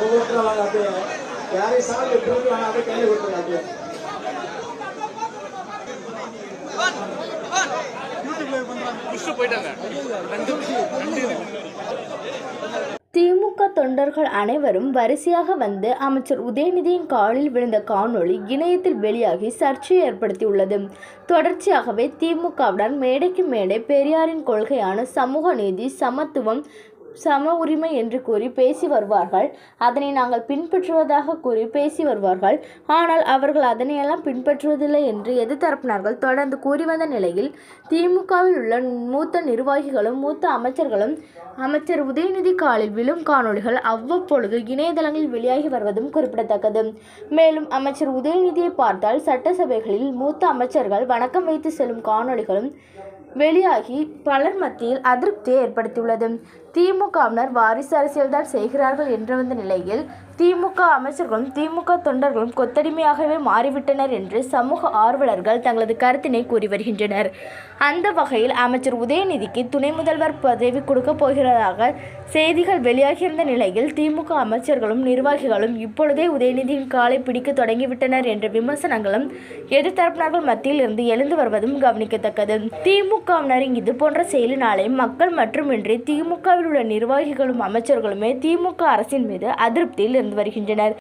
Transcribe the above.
ஒவ்வொருத்தரும் வாங்க அப்படியே யாரையும் வாங்க அப்படியே கையில் கொடுத்துருங்க அப்படியே திமுக தொண்டர்கள் அனைவரும் வரிசையாக வந்து அமைச்சர் உதயநிதியின் காலில் விழுந்த காணொளி இணையத்தில் வெளியாகி சர்ச்சையை ஏற்படுத்தியுள்ளது. தொடர்ச்சியாகவே திமுகவுடன் மேடைக்கு மேடை பெரியாரின் கொள்கையான சமூக நீதி சமத்துவம் சம உரிமை என்று கூறி பேசி வருவார்கள். அதனை நாங்கள் பின்பற்றுவதாக கூறி பேசி வருவார்கள். ஆனால் அவர்கள் அதனையெல்லாம் பின்பற்றுவதில்லை என்று எதிர்த்தரப்பினர்கள் தொடர்ந்து கூறி வந்த நிலையில் திமுகவில் உள்ள மூத்த நிர்வாகிகளும் மூத்த அமைச்சர்களும் அமைச்சர் உதயநிதி காலில் விழும் காணொளிகள் அவ்வப்பொழுது இணையதளங்களில் வெளியாகி வருவதும் குறிப்பிடத்தக்கது. மேலும் அமைச்சர் உதயநிதியை பார்த்தால் சட்டசபைகளில் மூத்த அமைச்சர்கள் வணக்கம் வைத்து செல்லும் காணொளிகளும் வெளியாகி பலர் மத்தியில் அதிருப்தியை ஏற்படுத்தியுள்ளது. திமுகவினர் வாரிசு அரசியல்தான் செய்கிறார்கள் என்று வந்த நிலையில் திமுக அமைச்சர்களும் திமுக தொண்டர்களும் கொத்தடிமையாகவே மாறிவிட்டனர் என்று சமூக ஆர்வலர்கள் தங்களது கருத்தினை கூறி வருகின்றனர். அந்த வகையில் அமைச்சர் உதயநிதிக்கு துணை முதல்வர் பதவி கொடுக்கப் போகிறதாக செய்திகள் வெளியாகியிருந்த நிலையில் திமுக அமைச்சர்களும் நிர்வாகிகளும் இப்பொழுதே உதயநிதியின் காலை பிடிக்க தொடங்கிவிட்டனர் என்ற விமர்சனங்களும் எதிர்த்தரப்பினர்கள் மத்தியில் இருந்து எழுந்து வருவதும் கவனிக்கத்தக்கது. திமுகவினரின் இது போன்ற செயலினாலே மக்கள் மட்டுமின்றி திமுகவில் உள்ள நிர்வாகிகளும் அமைச்சர்களுமே திமுக அரசின் மீது அதிருப்தியில் இருந்து வருகின்றனர்.